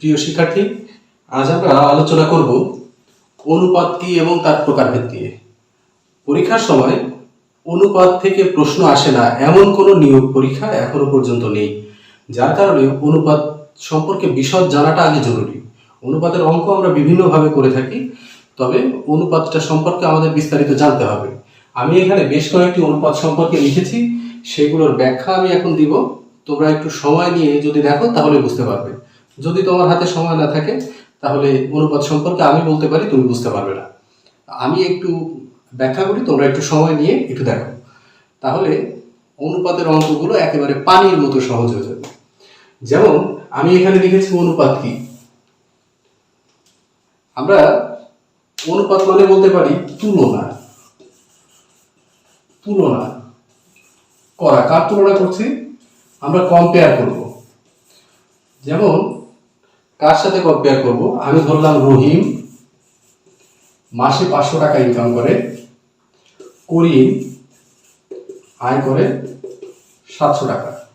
প্রিয় শিক্ষার্থী, আজ আমরা আলোচনা করব অনুপাত কি এবং তার প্রকারভেদ দিয়ে। পরীক্ষার সময় অনুপাত থেকে প্রশ্ন আসে না এমন কোনো নিয়োগ পরীক্ষা এখনও পর্যন্ত নেই। যার কারণে অনুপাত সম্পর্কে বিশদ জানাটা আগে জরুরি। অনুপাতের অঙ্ক আমরা বিভিন্নভাবে করে থাকি, তবে অনুপাতটা সম্পর্কে আমাদের বিস্তারিত জানতে হবে। আমি এখানে বেশ কয়েকটি অনুপাত সম্পর্কে লিখেছি, সেগুলোর ব্যাখ্যা আমি এখন দিব। তোমরা একটু সময় নিয়ে যদি দেখো, তাহলে বুঝতে পারবে। যদি তোমার হাতে সময় না থাকে, তাহলে অনুপাত সম্পর্কে আমি বলতে পারি, তুমি বুঝতে পারবে না। আমি একটু ব্যাখ্যা করি, তোমরা একটু সময় নিয়ে একটু দেখো। তাহলে অনুপাতের অঙ্কগুলো একেবারে পানির মতো সহজ হয়ে যাবে। যেমন, আমি এখানে লিখেছি অনুপাত কি? আমরা অনুপাত মানে বলতে পারি তুলনা। তুলনা করা। কার তুলনা করছি? আমরা কম্পেয়ার করব। যেমন কার সাথে কম্পেয়ার করব? আমি ধরলাম রহিম। মাসে পাঁচশো টাকা ইনকাম করে। করিম আয় করে সাতশো টাকা।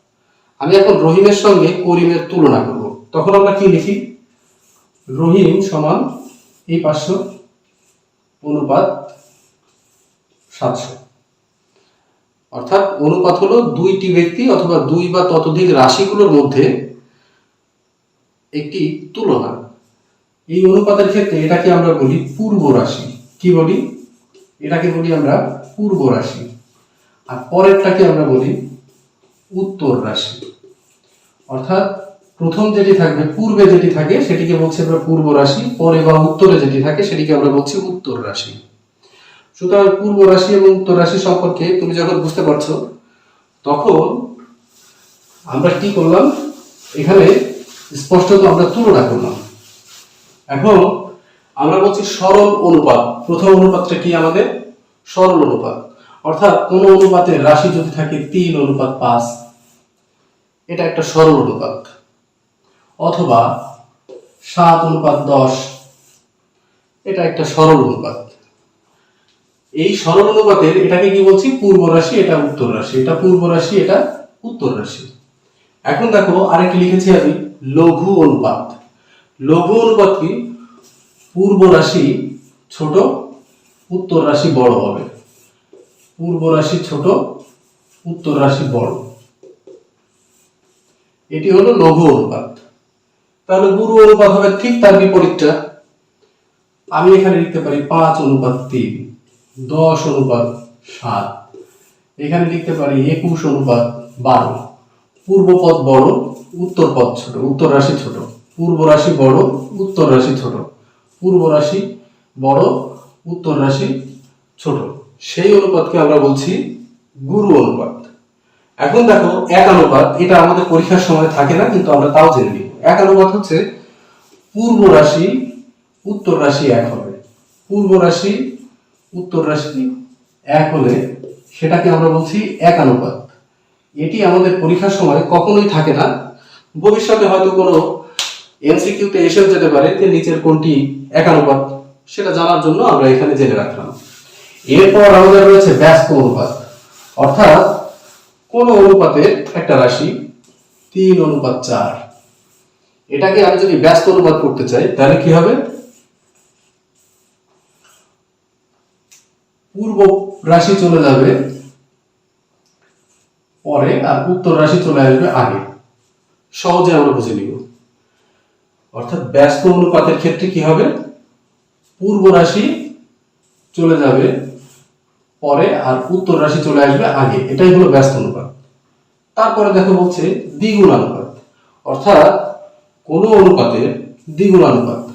আমি এখন রহিমের সঙ্গে করিমের তুলনা করব। তখন আমরা কি লিখি? রহিম সমান এই পাঁচশো অনুপাত সাতশো। অর্থাৎ অনুপাত হলো দুইটি ব্যক্তি অথবা দুই বা ততোধিক রাশিগুলোর মধ্যে একটি তুলনা। এই অনুপাতের ক্ষেত্রে এটাকে আমরা বলি পূর্ব রাশি। কি বলি? এটাকে বলি আমরা পূর্ব রাশি। আর পরেরটাকে আমরা বলি উত্তর রাশি। অর্থাৎ প্রথম যেটি থাকবে, পূর্বে যেটি থাকে, সেটিকে বলছি আমরা পূর্ব রাশি। পরে বা উত্তরে যেটি থাকে, সেটিকে আমরা বলছি উত্তর রাশি। সুতরাং পূর্ব রাশি এবং উত্তর রাশি সম্পর্কে তুমি যখন বুঝতে পারছ, তখন আমরা কি করলাম? এখানে স্পষ্টত আমরা তুলনা করলাম। এখন আমরা বলছি সরল অনুপাত। প্রথম অনুপাতটা কি আমাদের? সরল অনুপাত। অর্থাৎ কোন অনুপাতের রাশি যদি থাকে তিন অনুপাত পাঁচ, এটা একটা সরল অনুপাত। অথবা সাত অনুপাত দশ, এটা একটা সরল অনুপাত। এই সরল অনুপাতের এটাকে কি বলছি? পূর্ব রাশি, এটা উত্তর রাশি। এটা পূর্ব রাশি, এটা উত্তর রাশি। এখন দেখো আরেকটি লিখেছি আমি। লঘু অনুপাত। লঘু অনুপাত কি? পূর্ব রাশি ছোট, উত্তর রাশি বড় হবে। পূর্ব রাশি ছোট, উত্তর রাশি বড়। এটি হলো লঘু অনুপাত। তাহলে গুরু অনুপাত হবে ঠিক তার বিপরীতটা। আমি এখানে লিখতে পারি পাঁচ অনুপাত তিন, দশ অনুপাত সাত। এখানে লিখতে পারি একুশ অনুপাত বারো। পূর্ব পদ বড় উত্তর পদ ছোট, উত্তর রাশি ছোট। পূর্ব রাশি বড়, উত্তর রাশি ছোট। পূর্ব রাশি বড়, উত্তর রাশি ছোট। সেই অনুপাতকে আমরা বলছি গুরু অনুপাত। এখন দেখো, এক অনুপাত, এটা আমাদের পরীক্ষার সময় থাকে না, কিন্তু আমরা তাও জেনে নিব। এক অনুপাত হচ্ছে পূর্ব রাশি, উত্তর রাশি এক হবে। পূর্ব রাশি, উত্তর রাশি এক হলে সেটাকে আমরা বলছি এক অনুপাত। এটি আমাদের পরীক্ষার সময় কখনোই থাকে না ভবিষ্যতে হয়তো কোনো এমসিকিউতে এসেও যেতে পারে, যে নিচের কোনটি একানুপাত, সেটা জানার জন্য আমরা এখানে জেনে রাখলাম। এরপর আমাদের রয়েছে ব্যস্ত অনুপাত। অর্থাৎ কোন অনুপাতের একটা রাশি তিন অনুপাত চার। এটাকে আমি যদি ব্যস্ত অনুপাত করতে চাই, তাহলে কি হবে? পূর্ব রাশি চলে যাবে পরে আর উত্তর রাশি চলে আসবে আগে। সহজে আমরা বুঝে নিব। অর্থাৎ ব্যস্ত অনুপাতের ক্ষেত্রে কি হবে? পূর্ব রাশি চলে যাবে পরে আর উত্তর রাশি চলে আসবে আগে। এটাই হলো ব্যস্ত অনুপাত। তারপরে দেখো বলছে দ্বিগুণ অনুপাত। অর্থাৎ কোন অনুপাতের দ্বিগুণানুপাত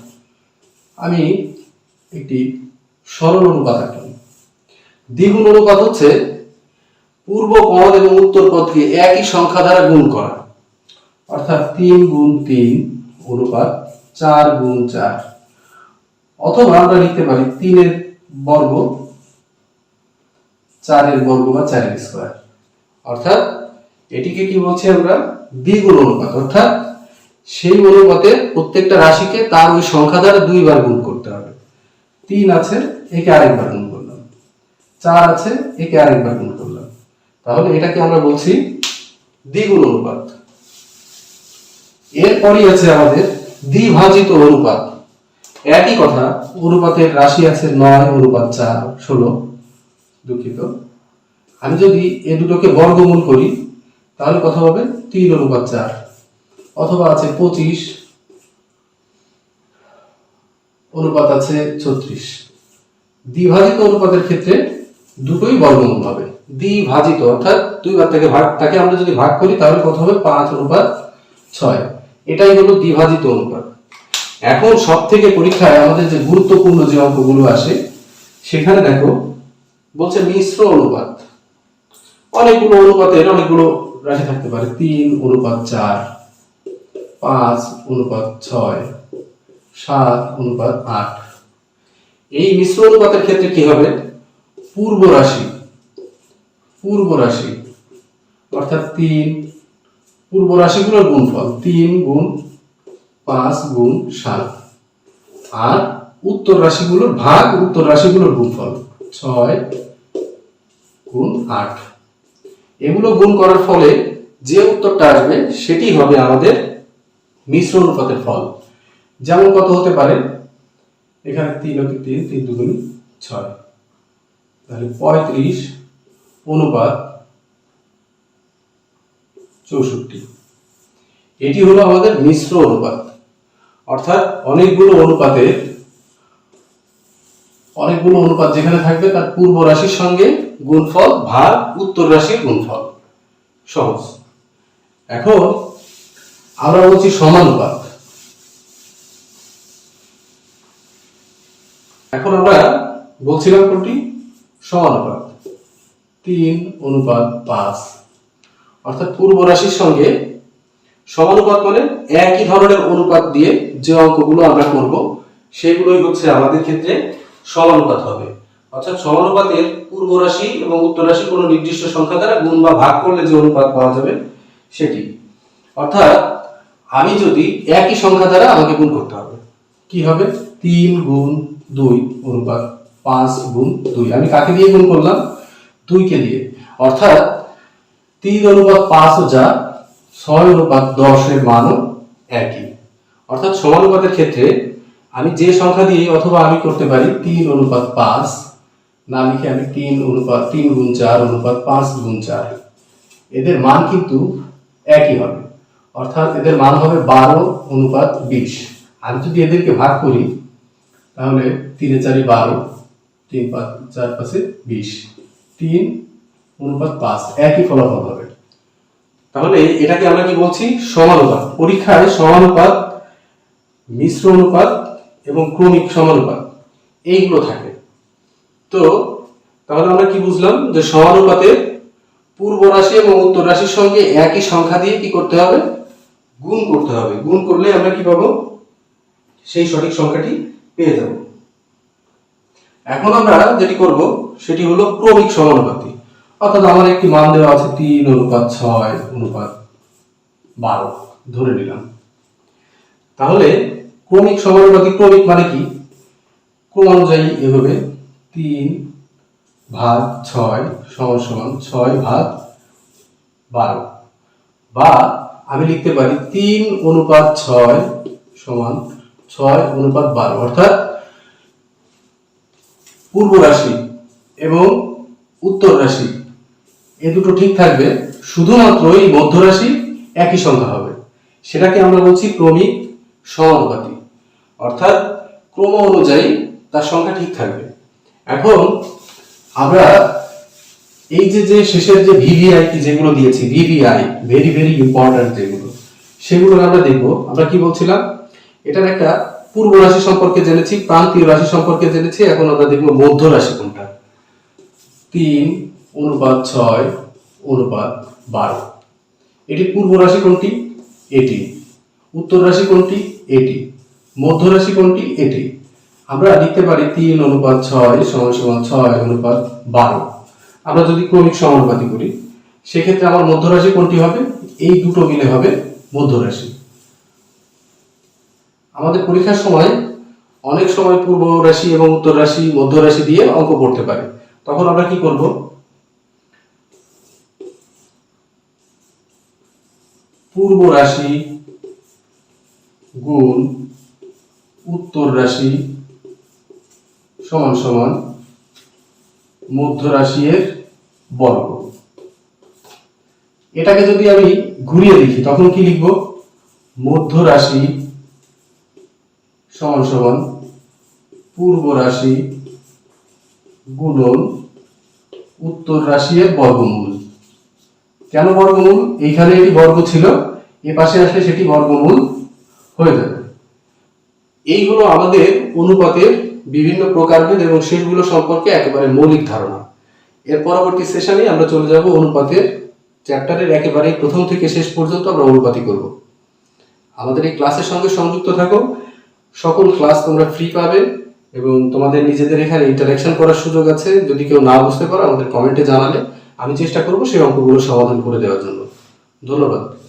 আমি একটি সরল অনুপাত আঁকলাম। দ্বিগুণ অনুপাত হচ্ছে পূর্ব পদ এবং উত্তর পদকে একই সংখ্যা দ্বারা গুণ করা। অর্থাৎ তিন গুণ তিন অনুপাত চার গুণ চার। অথবা আমরা লিখতে পারি তিনের বর্গ চারের বর্গ বা চারের স্কোয়ার। অর্থাৎ এটিকে কি বলছি আমরা? দ্বিগুণ অনুপাত। অর্থাৎ সেই অনুপাতের প্রত্যেকটা রাশিকে তার ওই সংখ্যা দ্বারা দুইবার গুণ করতে হবে। তিন আছে, একে আরেকবার গুণ করলাম। চার আছে, একে আরেকবার গুণ করলাম। তাহলে এটাকে আমরা বলছি দ্বিগুণ অনুপাত। এরপরই আছে আমাদের দ্বিভাজিত অনুপাত। একই কথা, অনুপাতের রাশি আছে নয়, অনুপাত চার, ষোলো, দুঃখিত। আমি যদি এ দুটোকে বর্গমূল করি, তাহলে কথা হবে তিন অনুপাত চার, অথবা আছে পঁচিশ, অনুপাত আছে ছত্রিশ। দ্বিভাজিত অনুপাতের ক্ষেত্রে দুটোই বর্গমূল হবে। দ্বিভাজিত, অর্থাৎ দুইবার থেকে ভাগ, তাকে আমরা যদি ভাগ করি, তাহলে কত হবে পাঁচ অনুপাত ছয়। এটাই হলো দ্বিভাজিত অনুপাত। এখন সব থেকে পরীক্ষায় আমাদের যে গুরুত্বপূর্ণ যে অঙ্কগুলো আসে, সেখানে দেখো, বলছে মিশ্র অনুপাত। অনেকগুলো অনুপাতের অনেকগুলো রাশি থাকতে পারে। তিন, অনুপাত চার, পাঁচ, অনুপাত ছয়, সাত, অনুপাত আট। এই মিশ্র অনুপাতের ক্ষেত্রে কি হবে? পূর্ব রাশি। পূর্ব রাশি। অর্থাৎ তিন পূর্ব রাশিগুলোর গুণফল তিন গুণ পাঁচ গুণ সাত। আর উত্তর রাশিগুলোর ভাগ উত্তর রাশিগুলোর গুণফল ছয় গুণ আট। এগুলো গুণ করার ফলে যে উত্তরটা আসবে সেটি হবে আমাদের মিশ্র অনুপাতের ফল। যেমন কত হতে পারে? এখানে তিন অতি তিন তিন দুগুণ ছয়। তাহলে পঁয়ত্রিশ অনুপাত চৌষট্টি। এটি হলো আমাদের মিশ্র অনুপাত। অর্থাৎ অনেকগুলো অনুপাতের, অনেকগুলো অনুপাত যেখানে থাকবে তার পূর্ব রাশির সঙ্গে গুণফল ভাগ উত্তর রাশির গুণফল। সহজ। এখন আমরা বলছি সমানুপাত। এখন আমরা বলছিলাম কোনটি? সমানুপাত। তিন অনুপাত পাঁচ। অর্থাৎ পূর্ব রাশির সঙ্গে সমানুপাত মানে একই ধরনের অনুপাত দিয়ে যে অঙ্কগুলো আমরা করব, সেগুলোই হচ্ছে আমাদের ক্ষেত্রে সমানুপাত হবে। অর্থাৎ সমানুপাতের পূর্ব রাশি এবং উত্তর রাশি কোনো নির্দিষ্ট সংখ্যা দ্বারা গুণ বা ভাগ করলে যে অনুপাত পাওয়া যাবে, সেটি। অর্থাৎ আমি যদি একই সংখ্যা দ্বারা আমাকে গুণ করতে হবে, কি হবে? তিন গুণ দুই অনুপাত পাঁচ গুণ দুই। আমি কাকে দিয়ে গুণ করলাম? দুইকে দিয়ে। অর্থাৎ তিন অনুপাত পাঁচ যা ছয় অনুপাত দশের মানও একই। অর্থাৎ সমানুপাতের ক্ষেত্রে আমি যে সংখ্যা দিয়ে অথবা আমি করতে পারি তিন অনুপাত পাঁচ, না লিখে আমি তিন অনুপাত, তিন গুণ চার অনুপাত পাঁচ গুণ চার। এদের মান কিন্তু একই হবে। অর্থাৎ এদের মান হবে বারো অনুপাত বিশ। আমি যদি এদেরকে ভাগ করি, তাহলে তিনে চারি বারো, তিন পাঁচ, চার পাঁচে বিশ। তিন অনুপাত পাঁচ, একই ফলাফল হবে। তাহলে এটাকে আমরা কি বলছি? সমানুপাত। পরীক্ষায় সমানুপাত, মিশ্র অনুপাত এবং ক্রমিক সমানুপাত, এইগুলো থাকে। তো তাহলে আমরা কি বুঝলাম? যে সমানুপাতে পূর্ব রাশি এবং উত্তর রাশির সঙ্গে একই সংখ্যা দিয়ে কি করতে হবে? গুণ করতে হবে। গুণ করলে আমরা কি পাবো? সেই সঠিক সংখ্যাটি পেয়ে যাব। এখন আমরা যেটি করব, সেটি হলো ক্রমিক সমানুপাতি। অর্থাৎ আমার একটি মান দেওয়া আছে তিন অনুপাত ছয়, অনুপাত বারো। ধরে নিলাম। তাহলে ক্রমিক সমানুপাতি ক্রমিক মানে কি? ক্রমানুযায়ী এভাবে তিন ভাগ ছয় সমান সমান ছয় ভাগ বারো। বা আমি লিখতে পারি তিন অনুপাত ছয় সমান ছয় অনুপাত বারো। অর্থাৎ পূর্ব রাশি এবং উত্তর রাশি এ দুটো ঠিক থাকবে। শুধুমাত্র এই মধ্য রাশি একই সংখ্যা হবে। সেটাকে আমরা বলছি ক্রমিক সমানুপাতি অর্থাৎ ক্রম অনুযায়ী তার সংখ্যা ঠিক থাকবে। এখন আমরা এই যে যে শেষের যে ভিভিআই কি যেগুলো দিয়েছি ভিভিআই ভেরি ভেরি ইম্পর্ট্যান্ট যেগুলো সেগুলো আমরা দেখব। আমরা কি বলছিলাম? এটার একটা পূর্ব রাশি সম্পর্কে জেনেছি, প্রান্তীয় রাশি সম্পর্কে জেনেছি, এখন আমরা দেখব মধ্য রাশি কোনটা। তিন অনুপাত ছয়, অনুপাত বারো। এটি পূর্ব রাশি কোনটি? এটি। উত্তর রাশি কোনটি? এটি। মধ্য রাশি কোনটি? এটি। আমরা লিখতে পারি তিন অনুপাত ছয় সমান সমান ছয় অনুপাত বারো। আমরা যদি ক্রমিক সমানুপাতি করি, সেক্ষেত্রে আমার মধ্য রাশি কোনটি হবে? এই দুটো মিলে হবে মধ্য রাশি। আমাদের পরীক্ষার সময় অনেক সময় পূর্ব রাশি এবং উত্তর রাশি মধ্য রাশি দিয়ে অঙ্ক করতে পারে। তখন আমরা কি করব? পূর্ব রাশি গুণ উত্তর রাশি সমান সমান মধ্য রাশি এর বর্গ। এটাকে যদি আমি ঘুরিয়ে লিখি তখন কি লিখব? মধ্য রাশি সমান সমান পূর্ব রাশি গুণন উত্তর রাশি এর বর্গমূল। কেন বর্গমূল? এইখানে এটি বর্গ ছিল, এ পাশে আসলে সেটি বর্গমূল হয়ে যাবে। এইগুলো আমাদের অনুপাতের বিভিন্ন প্রকারভেদ এবং সেগুলো সম্পর্কে একেবারে মৌলিক ধারণা। এর পরবর্তী সেশনে আমরা চলে যাব অনুপাতের চ্যাপ্টারের একেবারে প্রথম থেকে শেষ পর্যন্ত আমরা অনুপাতই করব। আমাদের এই ক্লাসের সঙ্গে সংযুক্ত থাকো। সকল ক্লাস তোমরা ফ্রি পাবে এবং তোমাদের নিজেদের এখানে ইন্টারাকশন করার সুযোগ আছে। যদি কেউ না বুঝতে পারো, আমাদের কমেন্টে জানালে। আমি চেষ্টা করব সেই অঙ্কগুলো সমাধান করে দেওয়ার জন্য। ধন্যবাদ।